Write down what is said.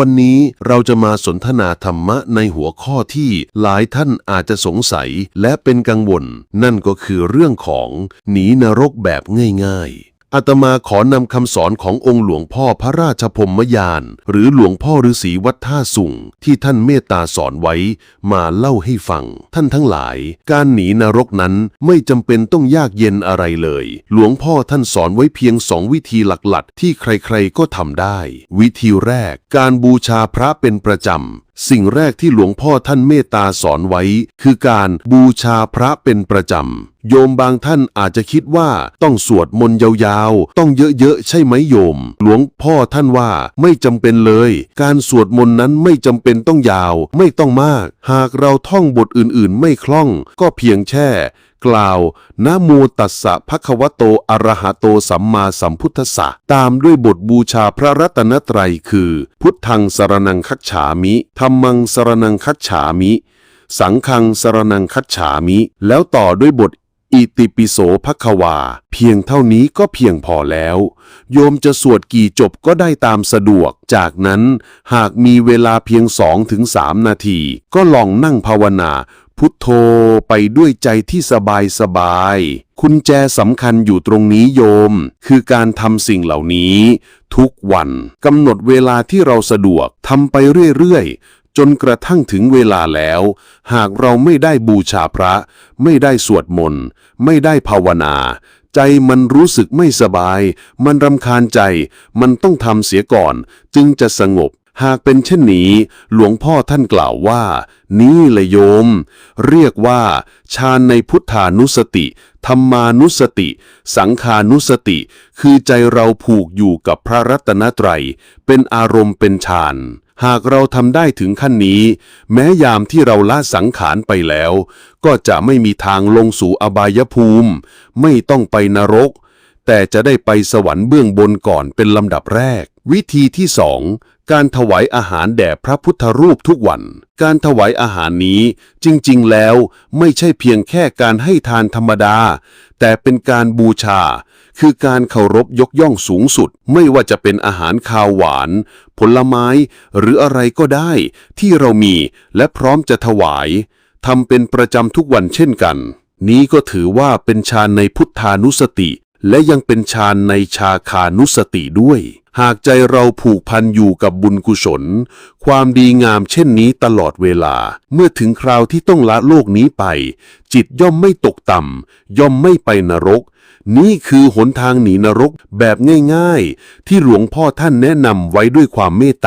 วันนี้เราจะมาสนทนาธรรมะในหัวข้อที่หลายท่านอาจจะสงสัยและเป็นกังวล นั่นก็คือเรื่องของหนีนรกแบบง่ายๆ อาตมาขอนำคำสอนขององค์หลวงพ่อพระราชพรมยาน หรือหลวงพ่อฤาษีวัดท่าสุงที่ท่านเมตตาสอนไว้ มาเล่าให้ฟัง ท่านทั้งหลาย การหนีนรกนั้นไม่จำเป็นต้องยากเย็นอะไรเลย หลวงพ่อท่านสอนไว้เพียงสองวิธีหลักๆ ที่ใครๆก็ทำได้ วิธีแรก การบูชาพระเป็นประจำ สิ่งแรกที่หลวงพ่อท่านเมตตาสอนไว้ คือการบูชาพระเป็นประจำ โยมบางท่านอาจจะคิดว่าต้องสวดมนต์ยาวๆ ต้องเยอะๆ ใช่ไหมโยม หลวงพ่อท่านว่าไม่จำเป็นเลย การสวดมนต์นั้นไม่จำเป็นต้องยาว ไม่ต้องมาก หากเราท่องบทอื่นๆ ไม่คล่อง ก็เพียงแค่ กล่าวนะโมตัสสะภะคะวะโตอะระหะโตสัมมาสัมพุทธัสสะตามด้วยบทบูชาพระรัตนตรัยคือ พุทธังสรนังคัจฉามิธรรมังสรนังคัจฉามิ สังฆังสรนังคัจฉามิ แล้วต่อด้วยบทอิติปิโสภควา เพียงเท่านี้ก็เพียงพอแล้ว โยมจะสวดกี่จบก็ได้ตามสะดวก จากนั้นหากมีเวลาเพียงสองถึงสามนาที ก็ลองนั่งภาวนา พุทโธไปด้วยใจที่สบายสบายๆคุณแจสำคัญอยู่ตรงนี้โยม คือการทำสิ่งเหล่านี้ ทุกวันกำหนดเวลาที่เราสะดวกทำไปเรื่อยๆ จนกระทั่งถึงเวลาแล้ว หากเราไม่ได้บูชาพระ ไม่ได้สวดมนต์ ไม่ได้ภาวนา ใจมันรู้สึกไม่สบาย มันรำคาญใจ มันต้องทำเสียก่อน จึงจะสงบ หากเป็นเช่นนี้ หลวงพ่อท่านกล่าวว่า นี่ละโยม เรียกว่าฌานในพุทธานุสติ ธรรมานุสติ สังขานุสติ คือใจเราผูกอยู่กับพระรัตนตรัย เป็นอารมณ์เป็นฌานหากเราทำได้ถึงขั้นนี้ แม้ยามที่เราละสังขารไปแล้ว ก็จะไม่มีทางลงสู่อบายภูมิ ไม่ต้องไปนรก แต่จะได้ไปสวรรค์เบื้องบนก่อนเป็นลำดับแรก วิธีที่สองการถวายอาหารแด่พระพุทธรูปทุกวัน การถวายอาหารนี้จริงๆแล้วไม่ใช่เพียงแค่การให้ทานธรรมดา แต่เป็นการบูชา คือการเคารพยกย่องสูงสุด ไม่ว่าจะเป็นอาหารคาวหวาน ผลไม้ หรืออะไรก็ได้ ที่เรามีและพร้อมจะถวายทำเป็นประจำทุกวันเช่นกัน นี้ก็ถือว่าเป็นฌานในพุทธานุสติ และยังเป็นฌานในชาคานุสติด้วย หากใจเราผูกพันอยู่กับบุญกุศล ความดีงามเช่นนี้ตลอดเวลา เมื่อถึงคราวที่ต้องละโลกนี้ไป จิตย่อมไม่ตกต่ำ ย่อมไม่ไปนรก นี่คือหนทางหนีนรกแบบง่ายๆ ที่หลวงพ่อท่านแนะนำไว้ด้วยความเมตตา